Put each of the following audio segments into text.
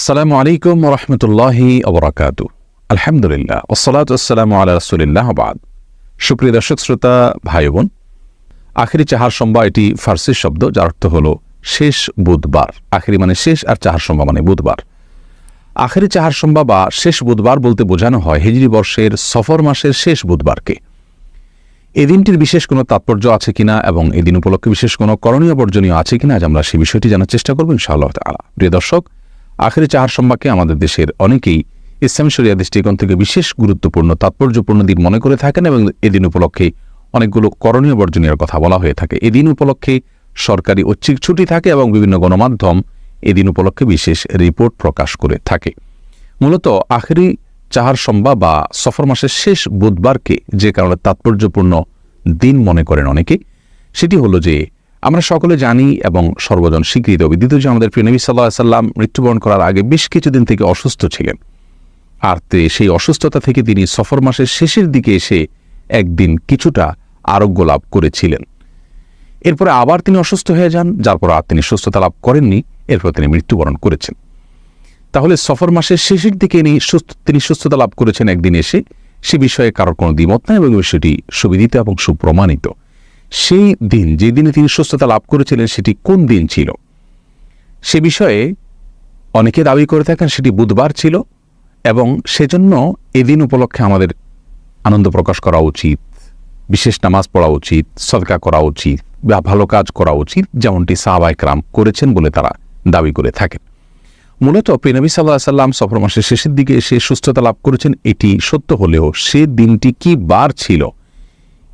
আসসালামু আলাইকুম রহমতুল্লাহি অবরাকাত আলহামদুলিল্লাহ ওসলাত আসসালামু আল্লাহ রসুলিল্লাহ বাদ। সুপ্রিয় দর্শক, শ্রোতা ভাই বোন আখেরি চাহার সম্বা এটি ফার্সি শব্দ, যার অর্থ হল শেষ বুধবার। আখেরি মানে শেষ আর চাহার সম্বা মানে বুধবার। আখেরি চাহার সম্বা বা শেষ বুধবার বলতে বোঝানো হয় হিজরি বর্ষের সফর মাসের শেষ বুধবারকে। এই দিনটির বিশেষ কোনো তাৎপর্য আছে কিনা এবং এই দিন উপলক্ষে বিশেষ কোনো করণীয় বর্জনীয় আছে কিনা, আজ আমরা সেই বিষয়টি জানার চেষ্টা করব ইনশাআল্লাহ তালা প্রিয় দর্শক আখেরি চাহার সম্বাকে আমাদের দেশের অনেকেই ইসলামী শরিয়া দৃষ্টিকোণ থেকে বিশেষ গুরুত্বপূর্ণ, তাৎপর্যপূর্ণ দিন মনে করে থাকেন এবং এদিন উপলক্ষে অনেকগুলো করণীয় বর্জনীয় কথা বলা হয়ে থাকে। এদিন উপলক্ষে সরকারি ঐচ্ছিক ছুটি থাকে এবং বিভিন্ন গণমাধ্যম এদিন উপলক্ষে বিশেষ রিপোর্ট প্রকাশ করে থাকে। মূলত আখেরি চাহার সম্বা বা সফর মাসের শেষ বুধবারকে যে কারণে তাৎপর্যপূর্ণ দিন মনে করেন অনেকে, সেটি হলো যে আমরা সকলে জানি এবং সর্বজন স্বীকৃত। বিদিত যে আমাদের প্রিয় নবী সাল্লাহ সাল্লাম মৃত্যুবরণ করার আগে বেশ কিছুদিন থেকে অসুস্থ ছিলেন। আর সেই অসুস্থতা থেকে তিনি সফর মাসের শেষের দিকে এসে একদিন কিছুটা আরোগ্য লাভ করেছিলেন। এরপরে আবার তিনি অসুস্থ হয়ে যান, যার পর আর তিনি সুস্থতা লাভ করেননি, এরপর তিনি মৃত্যুবরণ করেছেন। তাহলে সফর মাসের শেষের দিকে তিনি সুস্থতা লাভ করেছেন একদিন এসে। সে বিষয়ে কারোর কোনো দ্বিমত নাই এবং বিষয়টি সুবিদিত এবং সুপ্রমাণিত। সেই দিন যে দিনে তিনি সুস্থতা লাভ করেছিলেন, সেটি কোন দিন ছিল? সে বিষয়ে অনেকে দাবি করে থাকেন সেটি বুধবার ছিল এবং সেজন্য এদিন উপলক্ষে আমাদের আনন্দ প্রকাশ করা উচিত, বিশেষ নামাজ পড়া উচিত, সদকা করা উচিত, বা ভালো কাজ করা উচিত, যেমনটি সাহাবাইকরাম করেছেন বলে তারা দাবি করে থাকেন। মূলত প্রিনবী সাল্লাহ সাল্লাম সফর মাসের শেষের দিকে এসে সুস্থতা লাভ করেছেন, এটি সত্য হলেও সে দিনটি কি বার ছিল?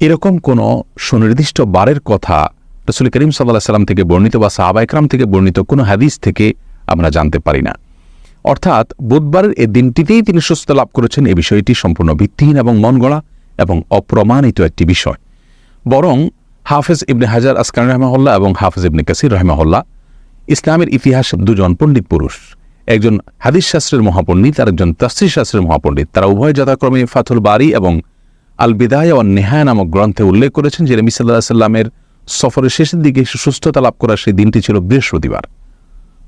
এরকম কোনো সুনির্দিষ্ট বারের কথা রসুল করিম সাল্লাহ সাল্লাম থেকে বর্ণিত বা সাহাবাইকরাম থেকে বর্ণিত কোনো হাদিস থেকে আমরা জানতে পারি না। অর্থাৎ বুধবারের এ দিনটিতেই তিনি সুস্থ লাভ করেছেন, এ বিষয়টি সম্পূর্ণ ভিত্তিহীন এবং মন গড়া এবং অপ্রমাণিত একটি বিষয়। বরং হাফেজ ইবনে হাজার আসকান রহমাহুল্লাহ এবং হাফেজ ইবনে কাসির রহমাহল্লা ইসলামের ইতিহাস দুজন পণ্ডিত পুরুষ। একজন হাদিস শাস্ত্রের মহাপণ্ডিত আর একজন তাস্ত্রী শাস্ত্রের মহাপণ্ডিত। তারা উভয় যথাক্রমে ফাথুল বাড়ি এবং আল বিদায় ও নেহায় নামক গ্রন্থে উল্লেখ করেছেন যে নবী সাল্লাহ সাল্লামের সফরের শেষের দিকে সুস্থতা লাভ করার সেই দিনটি ছিল বৃহস্পতিবার।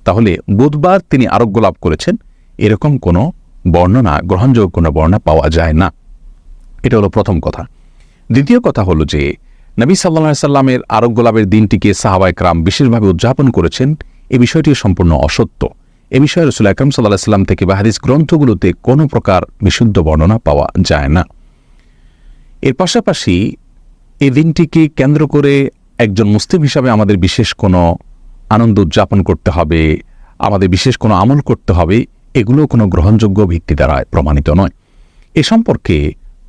তাহলে বুধবার তিনি আরোগ্য লাভ করেছেন, এরকম কোনো বর্ণনা, গ্রহণযোগ্য কোনো বর্ণনা পাওয়া যায় না। এটা হলো প্রথম কথা। দ্বিতীয় কথা হলো যে নবী সাল্লা সাল্লামের আরোগ্য লাভের দিনটিকে সাহাবায় ক্রাম বিশেষভাবে উদযাপন করেছেন। এ বিষয়টি সম্পূর্ণ অসত্য। এ বিষয়ে রসুল আকরম সাল্লাহ সাল্লাম থেকে বা হাদিস গ্রন্থগুলোতে কোনো প্রকার বিশুদ্ধ বর্ণনা পাওয়া যায় না। এর পাশাপাশি এই দিনটিকে কেন্দ্র করে একজন মুসলিম হিসাবে আমাদের বিশেষ কোনো আনন্দ উদযাপন করতে হবে, আমাদের বিশেষ কোনো আমল করতে হবে এগুলো কোনো গ্রহণযোগ্য ভিত্তি দ্বারা প্রমাণিত নয়। এ সম্পর্কে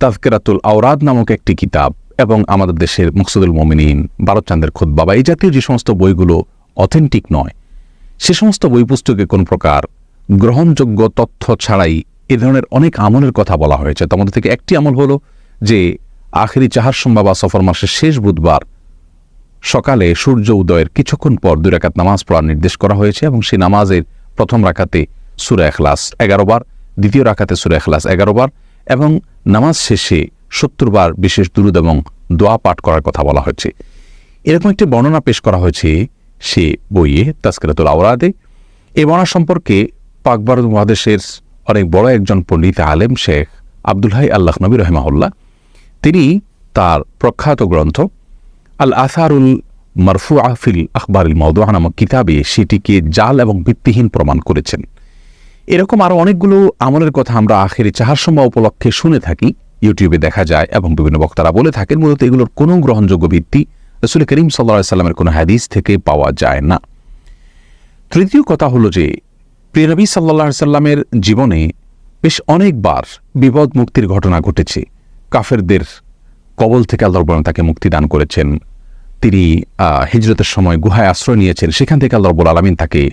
তাজকেরাতুল আওরাদ নামক একটি কিতাব এবং আমাদের দেশের মুকসুদুল মমিনিন ভারতচান্দের খোদ বাবা এই জাতীয় যে সমস্ত বইগুলো অথেন্টিক নয়, সে সমস্ত বই পুস্তকে কোন প্রকার গ্রহণযোগ্য তথ্য ছাড়াই এ ধরনের অনেক আমলের কথা বলা হয়েছে। মধ্যে থেকে একটি আমল হলো যে আখেরি চাহার সম্ভব সফর মাসের শেষ বুধবার সকালে সূর্য উদয়ের কিছুক্ষণ পর দুই রাকাত নামাজ পড়ার নির্দেশ করা হয়েছে এবং সেই নামাজের প্রথম রাকাতে সুরা এখলাস এগারো বার, দ্বিতীয় রাকাতে সুরা এখলাস এগারো বার এবং নামাজ শেষে সত্তর বার বিশেষ দুরুদ এবং দোয়া পাঠ করার কথা বলা হয়েছে। এরকম একটি বর্ণনা পেশ করা হয়েছে সে বইয়ে তাস্কিরাতুল আওরাদে। এই বর্ণনা সম্পর্কে পাক ভারত মহাদেশের অনেক বড় একজন পণ্ডিত আলেম শেখ আব্দুল হাই আল্লাহ নবী রহমাহুল্লাহ তিনি তার প্রখ্যাত গ্রন্থ আল আসারুল মারফু আফিল আখবরুল মৌদুয়া নামক কিতাবে সেটিকে জাল এবং ভিত্তিহীন প্রমাণ করেছেন। এরকম আরও অনেকগুলো আমলের কথা আমরা আখেরি চাহার সময় উপলক্ষে শুনে থাকি, ইউটিউবে দেখা যায় এবং বিভিন্ন বক্তারা বলে থাকেন, মূলত এগুলোর কোনো গ্রহণযোগ্য ভিত্তি রসুল করিম সাল্লা সাল্লামের কোনো হাদিস থেকে পাওয়া যায় না। তৃতীয় কথা হলো যে প্রিয়নবী সাল্লাহ সাল্লামের জীবনে বেশ অনেকবার বিপদ মুক্তির ঘটনা ঘটেছে। কাফেরদের কবল থেকে আল্লাহ তাকে মুক্তি দান করেছেন। তিনি হিজরতের সময় গুহায় আশ্রয় নিয়েছেন। সেখান থেকে আল্লাহ রবুল আলমিন তাকে